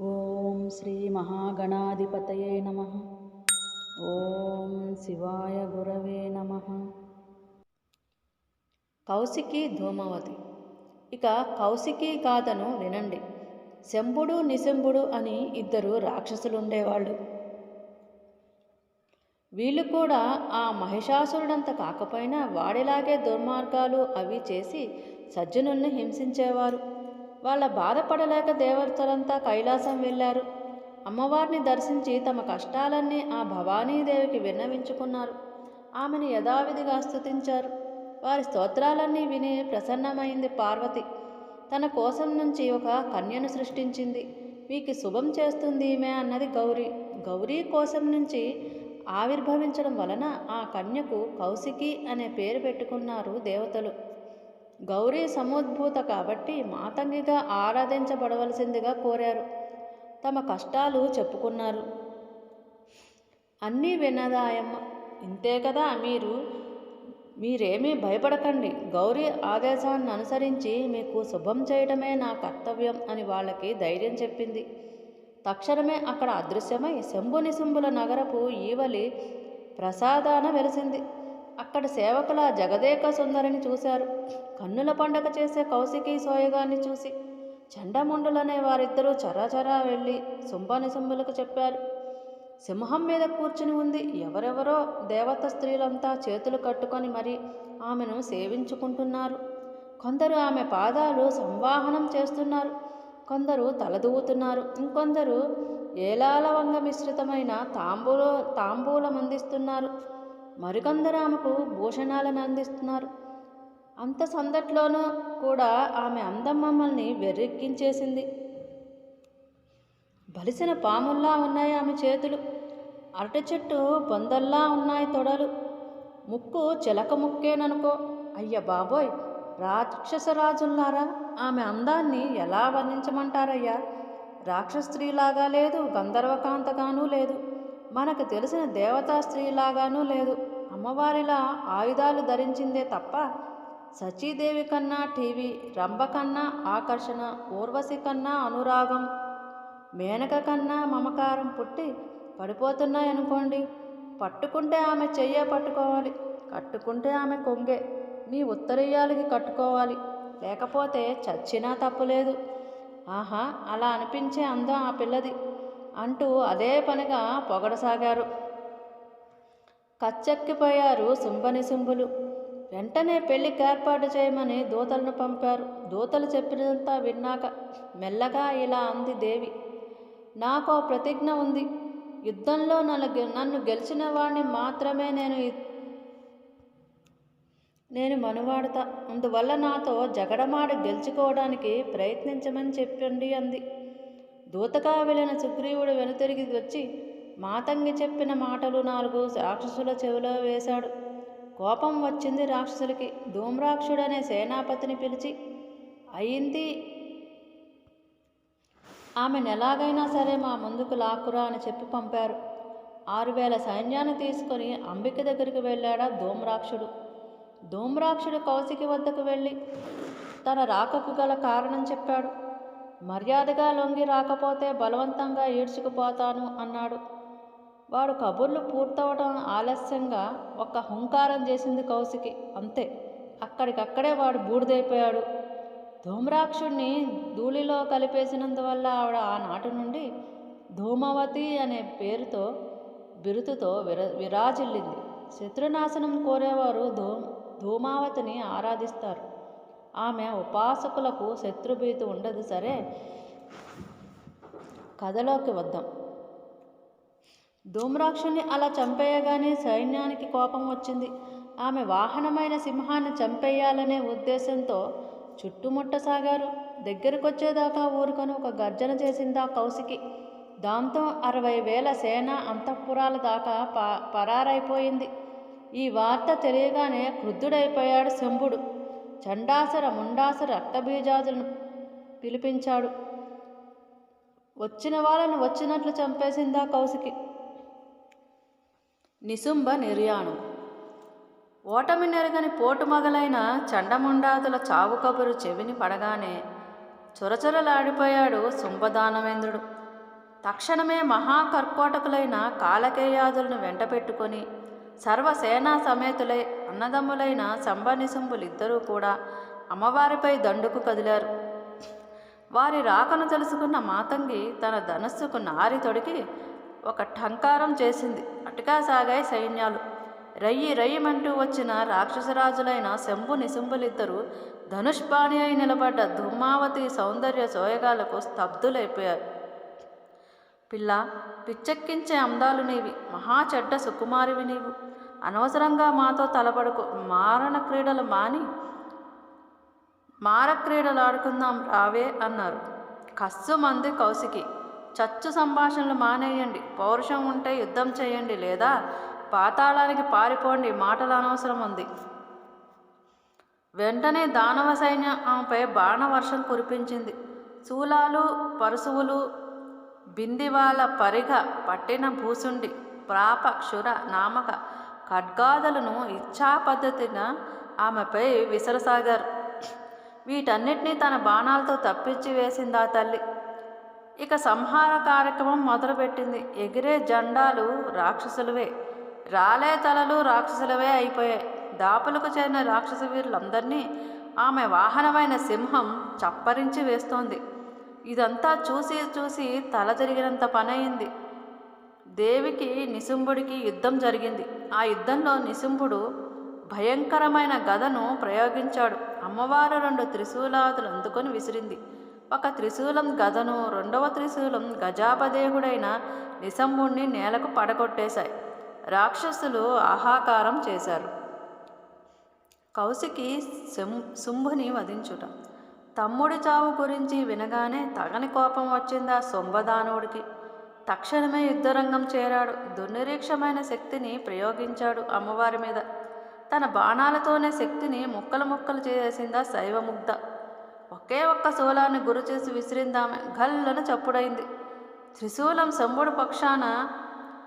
ఓం శ్రీ మహాగణాధిపతయే నమ. ఓం శివాయ గురవే నమ. కౌశికి ధూమవతి. ఇక కౌశికి గాథను వినండి. శంభుడు నిశంభుడు అని ఇద్దరు రాక్షసులుండేవాళ్ళు. వీళ్ళు కూడా ఆ మహిషాసురుడంత కాకపోయినా వాడిలాగే దుర్మార్గాలు అవి చేసి సజ్జనుల్ని హింసించేవారు. వాళ్ళ బాధపడలేక దేవతలంతా కైలాసం వెళ్ళారు. అమ్మవారిని దర్శించి తమ కష్టాలన్నీ ఆ భవానీదేవికి విన్నవించుకున్నారు. ఆమెను యథావిధిగా స్థుతించారు వారి స్తోత్రాలన్నీ విని ప్రసన్నమైంది పార్వతి. తన కోసం నుంచి ఒక కన్యను సృష్టించింది. వీకి శుభం చేస్తుంది ఈమె అన్నది గౌరీ. గౌరీ కోసం నుంచి ఆవిర్భవించడం వలన ఆ కన్యకు కౌశికి అనే పేరు పెట్టుకున్నారు దేవతలు. గౌరీ సముద్భూత కాబట్టి మాతంగిగా ఆరాధించబడవలసిందిగా కోరారు. తమ కష్టాలు చెప్పుకున్నారు. అన్నీ విన్నదాయమ్మ ఇంతే కదా మీరు? మీరేమీ భయపడకండి. గౌరీ ఆదేశాన్ని అనుసరించి మీకు శుభం చేయడమే నా కర్తవ్యం అని వాళ్ళకి ధైర్యం చెప్పింది. తక్షణమే అక్కడ అదృశ్యమై శంభుని శంభుల నగరపు ఈవలి ప్రసాదాన వెలిసింది. అక్కడ సేవకుల జగదేక సుందరిని చూశారు. కన్నుల పండగ చేసే కౌశికి సోయగాన్ని చూసి చండముండులనే వారిద్దరూ చరాచరా వెళ్ళి శుంభని శుంభులకు చెప్పారు. సింహం మీద కూర్చుని ఉంది ఎవరెవరో దేవత స్త్రీలంతా చేతులు కట్టుకొని మరి ఆమెను సేవించుకుంటున్నారు. కొందరు ఆమె పాదాలు సంవాహనం చేస్తున్నారు. కొందరు తలదూవుతున్నారు ఇంకొందరు ఏలాలవంగ మిశ్రితమైన తాంబూల తాంబూలం అందిస్తున్నారు. మరికొందరు ఆమెకు భూషణాలను అందిస్తున్నారు. అంత సందట్లోనూ కూడా ఆమె అందం మమ్మల్ని వెర్రెక్కించేసింది. బలిసిన పాముల్లా ఉన్నాయి ఆమె చేతులు. అరటి చెట్టు బొందల్లా ఉన్నాయి తొడలు. ముక్కు చిలక ముక్కేననుకో. అయ్య బాబోయ్! రాక్షసరాజుల్లారా! ఆమె అందాన్ని ఎలా వర్ణించమంటారయ్యా? రాక్షస స్త్రీలాగా లేదు గంధర్వకాంతగానూ లేదు. మనకు తెలిసిన దేవతా స్త్రీలాగానూ లేదు. అమ్మవారిలా ఆయుధాలు ధరించిందే తప్ప సచీదేవి కన్నా టీవీ రంభ కన్నా ఆకర్షణ ఊర్వశి కన్నా అనురాగం మేనక కన్నా మమకారం పుట్టి పడిపోతున్నాయనుకోండి. పట్టుకుంటే ఆమె చెయ్యే పట్టుకోవాలి కట్టుకుంటే ఆమె కొంగే. నీ ఉత్తరీయాలకి కట్టుకోవాలి లేకపోతే చచ్చినా తప్పులేదు. ఆహా అలా అనిపించే అందం ఆ పిల్లది అంటూ అదే పనిగా పొగడసాగారు. కచ్చెక్కిపోయారు సుంభని శుంభులు వెంటనే పెళ్ళికి ఏర్పాటు చేయమని దూతలను పంపారు. దూతలు చెప్పినంతా విన్నాక మెల్లగా ఇలా అంది దేవి. నాకు ప్రతిజ్ఞ ఉంది. యుద్ధంలో నన్ను నన్ను గెలిచిన వాడిని మాత్రమే నేను నేను మనువాడతా. అందువల్ల నాతో జగడమాడ గెలుచుకోవడానికి ప్రయత్నించమని చెప్పండి అంది. దూతగా వెళ్ళిన సుగ్రీవుడు వెనుతిరిగి వచ్చి మాతంగి చెప్పిన మాటలు నాలుగు రాక్షసుల చెవిలో వేశాడు. కోపం వచ్చింది రాక్షసులకి. ధూమ్రాక్షుడనే సేనాపతిని పిలిచి అయింది. ఆమెను ఎలాగైనా సరే మా ముందుకు లాక్కురా అని చెప్పి పంపారు. ఆరు వేల సైన్యాన్ని తీసుకొని అంబిక దగ్గరికి వెళ్ళాడా ధూమ్రాక్షుడు. ధూమ్రాక్షుడు కౌశికి వద్దకు వెళ్ళి తన రాకకు గల కారణం చెప్పాడు. మర్యాదగా లొంగి రాకపోతే బలవంతంగా ఈడ్చుకుపోతాను అన్నాడు. వాడు కబుర్లు పూర్తవడం ఆలస్యంగా ఒక్క హుంకారం చేసింది కౌశికి అంతే. అక్కడికక్కడే వాడు బూడిదైపోయాడు. ధూమ్రాక్షుణ్ణి ధూళిలో కలిపేసినందువల్ల ఆవిడ ఆనాటి నుండి ధూమవతి అనే పేరుతో బిరుతుతో విర విరాజిల్లింది. శత్రునాశనం కోరేవారు ధూ ధూమావతిని ఆరాధిస్తారు. ఆమె ఉపాసకులకు శత్రుభీతి ఉండదు సరే. కథలోకి వద్దాం. ధూమ్రాక్షుని అలా చంపేయగానే సైన్యానికి కోపం వచ్చింది. ఆమె వాహనమైన సింహాన్ని చంపేయాలనే ఉద్దేశంతో చుట్టుముట్టసాగారు. దగ్గరకొచ్చేదాకా ఊరుకొని ఒక గర్జన చేసిందా కౌశికి. దాంతో అరవై వేల సేన అంతఃపురాల దాకా ప పరారైపోయింది. ఈ వార్త తెలియగానే క్రుద్ధుడైపోయాడు శంభుడు. చండాసర ముండాసర రక్తబీజాదులను పిలిపించాడు. వచ్చిన వాళ్ళని వచ్చినట్లు చంపేసిందా కౌశికి. నిసుంబ నిర్యాణం. ఓటమి నెరగని పోటు మొగలైన చండముండాదుల చావు కబురు చెవిని పడగానే చొరచొరలాడిపోయాడు శుంభదానవేంద్రుడు తక్షణమే మహాకర్కోటకులైన కాలకేయాదులను వెంటపెట్టుకొని సర్వసేనా సమేతులై అన్నదమ్ములైన సంబనిసుంబులిద్దరూ కూడా అమ్మవారిపై దండుకు కదిలారు. వారి రాకను తెలుసుకున్న మాతంగి తన ధనస్సుకు నారి తొడిగి ఒక ఠంకారం చేసింది. అటుగా సాగాయి సైన్యాలు. రయ్యి రయ్యమంటూ వచ్చిన రాక్షసరాజులైన శంభు నిశుంభులిద్దరూ ధనుష్పాణి అయి నిలబడ్డ ధూమావతి సౌందర్య సోయగాలకు స్తబ్దులైపోయారు పిల్ల పిచ్చెక్కించే అందాలు నీవి. మహా చెడ్డ సుకుమారివి నీవు. అనవసరంగా మాతో తలపడుకు. మారణ క్రీడలు మాని మార క్రీడలు ఆడుకుందాం రావే అన్నారు. కస్సు మంది కౌశికి. చచ్చు సంభాషణలు మానేయండి. పౌరుషం ఉంటే యుద్ధం చేయండి లేదా పాతాళానికి పారిపోండి. మాటలు అనవసరం ఉంది. వెంటనే దానవ సైన్యంపై బాణవర్షం కురిపించింది. శూలాలు పరుశువులు బిందివాల పరిగ పట్టిన భూసుండి ప్రాప క్షుర నామక ఖడ్గాదులను ఇచ్ఛా పద్ధతిన ఆమెపై విసరసాగారు. వీటన్నిటినీ తన బాణాలతో తప్పించి వేసింది ఆ తల్లి? ఇక సంహార కార్యక్రమం మొదలుపెట్టింది. ఎగిరే జెండాలు రాక్షసులవే. రాలే తలలు రాక్షసులవే అయిపోయాయి. దాపులకు చేరిన రాక్షస వీరులందరినీ ఆమె వాహనమైన సింహం చప్పరించి వేస్తోంది. ఇదంతా చూసి చూసి తల జరిగినంత పనయింది. దేవికి నిశుంభుడికి యుద్ధం జరిగింది. ఆ యుద్ధంలో నిశుంభుడు భయంకరమైన గదను ప్రయోగించాడు. అమ్మవారు రెండు త్రిశూలాదులు అందుకొని విసిరింది. ఒక త్రిశూలం గదను రెండవ త్రిశూలం గజాపదేహుడైన నిశంభుణ్ణి నేలకు పడగొట్టేశాయి. రాక్షసులు ఆహాకారం చేశారు. కౌశికి శుంభుని వధించుట. తమ్ముడి చావు గురించి వినగానే తగని కోపం వచ్చింది ఆ తక్షణమే యుద్ధరంగం చేరాడు. దుర్నిరీక్షమైన శక్తిని ప్రయోగించాడు అమ్మవారి మీద. తన బాణాలతోనే శక్తిని ముక్కలు ముక్కలు చేసిందా శైవముగ్ధ. ఒకే ఒక్క శూలాన్ని గురి చేసి విసిరిందామె. గల్లను చప్పుడైంది. త్రిశూలం శంభుడు పక్షాన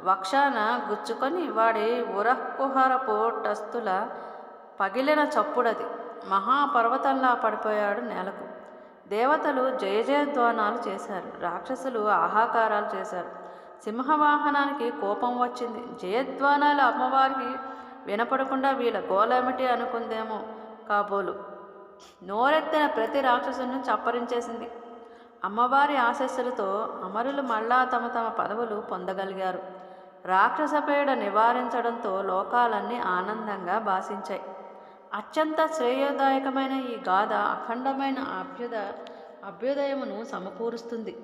వక్షాన గుచ్చుకొని వాడి ఉరకుహరపు టస్తుల పగిలిన చప్పుడది. మహాపర్వతంలా పడిపోయాడు నేలకు. దేవతలు జయజయధ్వానాలు చేశారు. రాక్షసులు ఆహాకారాలు చేశారు. సింహవాహనానికి కోపం వచ్చింది. జయధ్వానాలు అమ్మవారికి వినపడకుండా వీళ్ళ గోలేమిటి అనుకుందేమో కాబోలు. నోరెత్తిన ప్రతి రాక్షసును చప్పరించేసింది. అమ్మవారి ఆశస్సులతో అమరులు మళ్ళా తమ తమ పదవులు పొందగలిగారు. రాక్షసపేడ నివారించడంతో లోకాలన్నీ ఆనందంగా భాషించాయి. అత్యంత శ్రేయోదాయకమైన ఈ గాథ అఖండమైన అభ్యుద అభ్యుదయమును సమకూరుస్తుంది.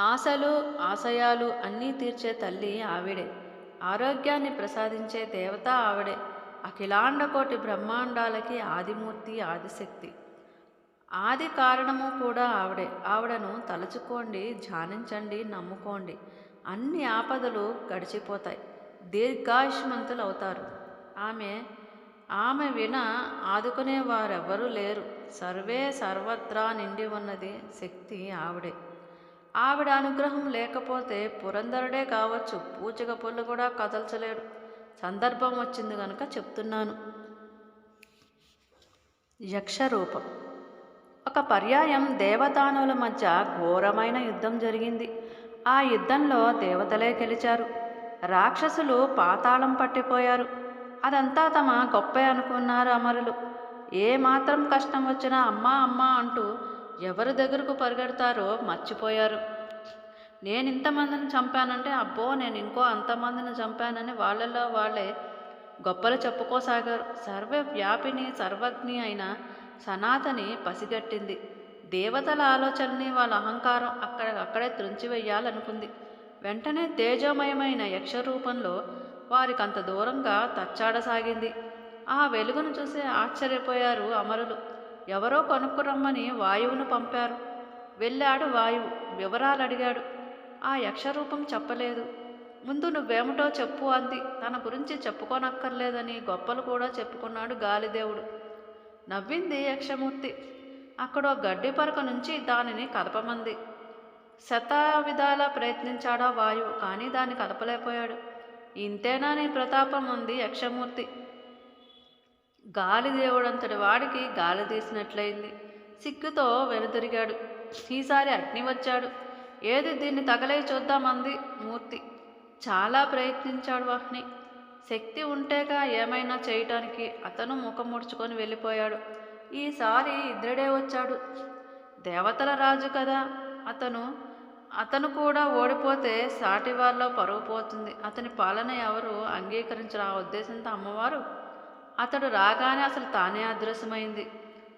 ఆశలు ఆశయాలు అన్నీ తీర్చే తల్లి ఆవిడే. ఆరోగ్యాన్ని ప్రసాదించే దేవత ఆవిడే. అఖిలాండకోటి బ్రహ్మాండాలకి ఆదిమూర్తి ఆదిశక్తి. ఆది కారణము కూడా ఆవిడే. ఆవిడను తలుచుకోండి ధ్యానించండి నమ్ముకోండి. అన్ని ఆపదలు గడిచిపోతాయి. దీర్ఘాయుష్మంతులు అవుతారు ఆమె ఆమె విన ఆదుకునే వారెవ్వరూ లేరు. సర్వే సర్వత్రా నిండి ఉన్నది శక్తి ఆవిడే. ఆవిడ అనుగ్రహం లేకపోతే పురంధరుడే కావచ్చు. పూచిక పుల్లు కూడా కదల్చలేడు. సందర్భం వచ్చింది కనుక చెప్తున్నాను. యక్షరూపం. ఒక పర్యాయం దేవదానవుల మధ్య ఘోరమైన యుద్ధం జరిగింది. ఆ యుద్ధంలో దేవతలే గెలిచారు. రాక్షసులు పాతాళం పట్టిపోయారు. అదంతా తమ గొప్పే అనుకున్నారు అమరులు. ఏ మాత్రం కష్టం వచ్చినా అమ్మా అమ్మా అంటూ ఎవరి దగ్గరకు పరిగెడతారో మర్చిపోయారు. నేను ఇంతమందిని చంపానంటే అబ్బో నేను ఇంకో అంతమందిని చంపానని వాళ్ళలో వాళ్ళే గొప్పలు చెప్పుకోసాగారు. సర్వవ్యాపిని సర్వజ్ఞి అయిన సనాతని పసిగట్టింది. దేవతల ఆలోచనని వాళ్ళ అహంకారం అక్కడ అక్కడే త్రుంచివేయాలనుకుంది. వెంటనే తేజోమయమైన యక్షరూపంలో వారికి అంత దూరంగా తచ్చాడసాగింది. ఆ వెలుగును చూసి ఆశ్చర్యపోయారు అమరులు. ఎవరో కొనుక్కురమ్మని వాయువును పంపారు. వెళ్ళాడు వాయువు వివరాలు అడిగాడు ఆ యక్షరూపం చెప్పలేదు. ముందు నువ్వేమిటో చెప్పు అంది. తన గురించి చెప్పుకోనక్కర్లేదని గొప్పలు కూడా చెప్పుకున్నాడు గాలిదేవుడు. నవ్వింది యక్షమూర్తి. అక్కడో గడ్డి పరక నుంచి దానిని కదపమంది. శత ప్రయత్నించాడా వాయువు కానీ దాన్ని కదపలేకపోయాడు. ఇంతేనా నీ ప్రతాపం ఉంది యక్షమూర్తి. గాలి దేవుడంతటి వాడికి గాలి తీసినట్లయింది. సిగ్గుతో వెనుదిరిగాడు ఈసారి అగ్ని వచ్చాడు. ఏది దీన్ని తగలే చూద్దామంది మూర్తి. చాలా ప్రయత్నించాడు వాహ్ని. శక్తి ఉంటేగా ఏమైనా చేయటానికి అతను ముఖం ముడుచుకొని వెళ్ళిపోయాడు. ఈసారి ఇంద్రుడే వచ్చాడు. దేవతల రాజు కదా. అతను అతను కూడా ఓడిపోతే సాటివారిలో పరువు పోతుంది. అతని పాలన ఎవరు అంగీకరించరు ఆ ఉద్దేశంతో అమ్మవారు? అతడు రాగానే అసలు తానే అదృశ్యమైంది.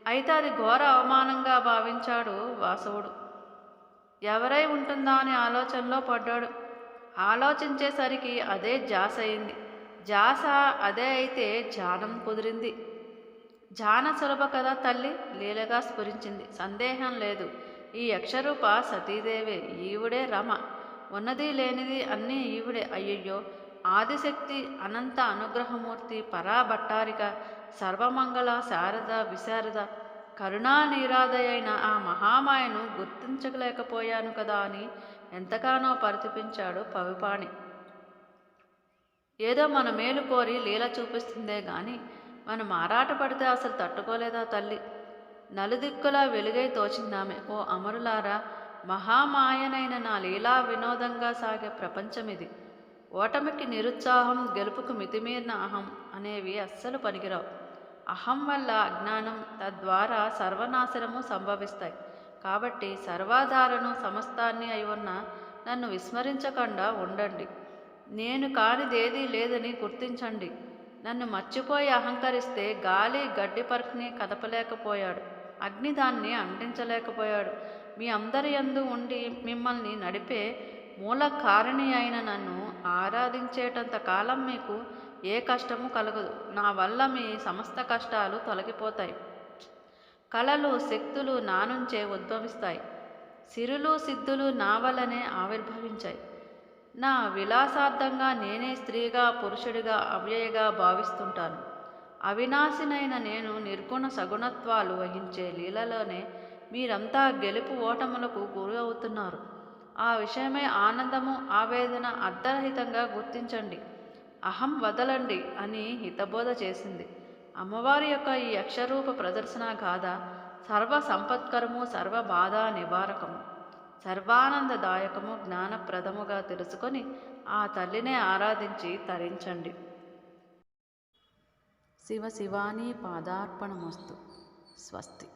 అయితే అది ఘోర అవమానంగా భావించాడు వాసవుడు. ఎవరై ఉంటుందా అని ఆలోచనలో పడ్డాడు. ఆలోచించేసరికి అదే జాస అయింది. జాస అదే అయితే జానం కుదిరింది. జాన సులభ కదా తల్లి? లీలగా స్ఫురించింది. సందేహం లేదు. ఈ యక్షరూప సతీదేవే ఈవిడే రమ. ఉన్నది లేనిది అన్నీ ఈవిడే. అయ్యయ్యో! ఆదిశక్తి అనంత అనుగ్రహమూర్తి పరాభట్టారిక సర్వమంగళ శారద విశారద కరుణానీరాదయైన ఆ మహామాయను గుర్తించలేకపోయాను కదా అని ఎంతగానో పరితపించాడు పవిపాణి. ఏదో మన మేలు కోరి లీల చూపిస్తుందే గాని మనం ఆరాటపడితే అసలు తట్టుకోలేదా తల్లి? నలుదిక్కులా వెలుగై తోచిందామె. ఓ అమరులారా మహామాయనైన నా లీలా వినోదంగా సాగే ప్రపంచమిది. ఓటమికి నిరుత్సాహం గెలుపుకు మితిమీరిన అహం అనేవి అస్సలు పనికిరావు. అహం వల్ల అజ్ఞానం తద్వారా సర్వనాశనము సంభవిస్తాయి. కాబట్టి సర్వాధారను సమస్తాన్ని అయి ఉన్న నన్ను విస్మరించకుండా ఉండండి. నేను కానిదేదీ లేదని గుర్తించండి. నన్ను మర్చిపోయి అహంకరిస్తే గాలి గడ్డి పరకుని కదపలేకపోయాడు. అగ్ని దాన్ని అంటించలేకపోయాడు. మీ అందరి యందు ఉండి మిమ్మల్ని నడిపే మూల కారణి అయిన నన్ను ఆరాధించేటంత కాలం మీకు ఏ కష్టము కలగదు. నా వల్ల మీ సమస్త కష్టాలు తొలగిపోతాయి. కళలు శక్తులు నా నుంచే ఉద్భవిస్తాయి. సిరులు సిద్ధులు నా వల్లనే ఆవిర్భవించాయి. నా విలాసార్థంగా నేనే స్త్రీగా పురుషుడిగా అవ్యయగా భావిస్తుంటాను. అవినాశినైన నేను నిర్గుణ సగుణత్వాలు వహించే లీలలోనే మీరంతా గెలుపు ఓటములకు గురి అవుతున్నారు ఆ విషయమై ఆనందము ఆవేదన అర్ధరహితంగా గుర్తించండి. అహం వదలండి అని హితబోధ చేసింది. అమ్మవారి యొక్క ఈ అక్షరూప ప్రదర్శన గాథ సర్వ సంపత్కరము సర్వ బాధ నివారకము. సర్వానందదాయకము జ్ఞానప్రదముగా తెలుసుకొని ఆ తల్లినే ఆరాధించి తరించండి. శివ శివాని పాదార్పణమస్తు. స్వస్తి.